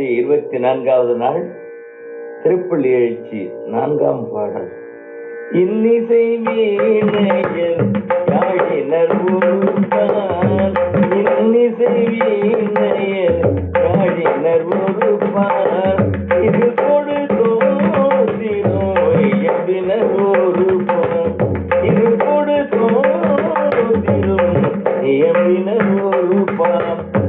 சரி இருபத்தி நான்காவது நாள் திருப்பள்ளி எழுச்சி நான்காம் பாடல். இன்னிசை வீணையர் காடினர் ஒருப்பார் இன்னிசை வீணையர் காடினர் ஒருப்பார் இது கொடுதோ திரோ எவ்வினர் ஒருப்பார் இது கொடுதோ திரும் எவ்வினர் ஒருப்பார்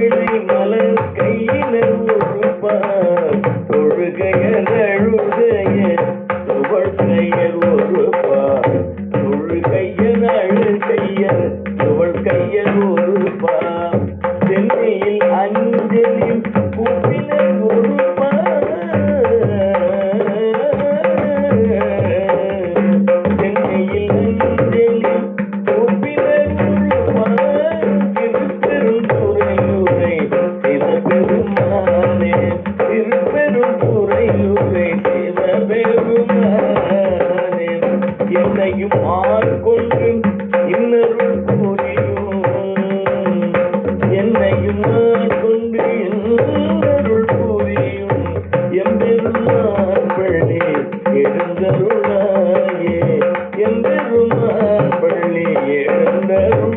முல்லை மலர் கையில ரூபா தொழுகையழுது இசையும் ஆட்கொண்டு இன்னருள் புரியும் என்னையும் ஆட்கொண்டு இன்னருள் புரியும் எம்பெருமான் பள்ளி எழுந்தருளாயே. எம்பெருமான் பள்ளி எழுந்தருள்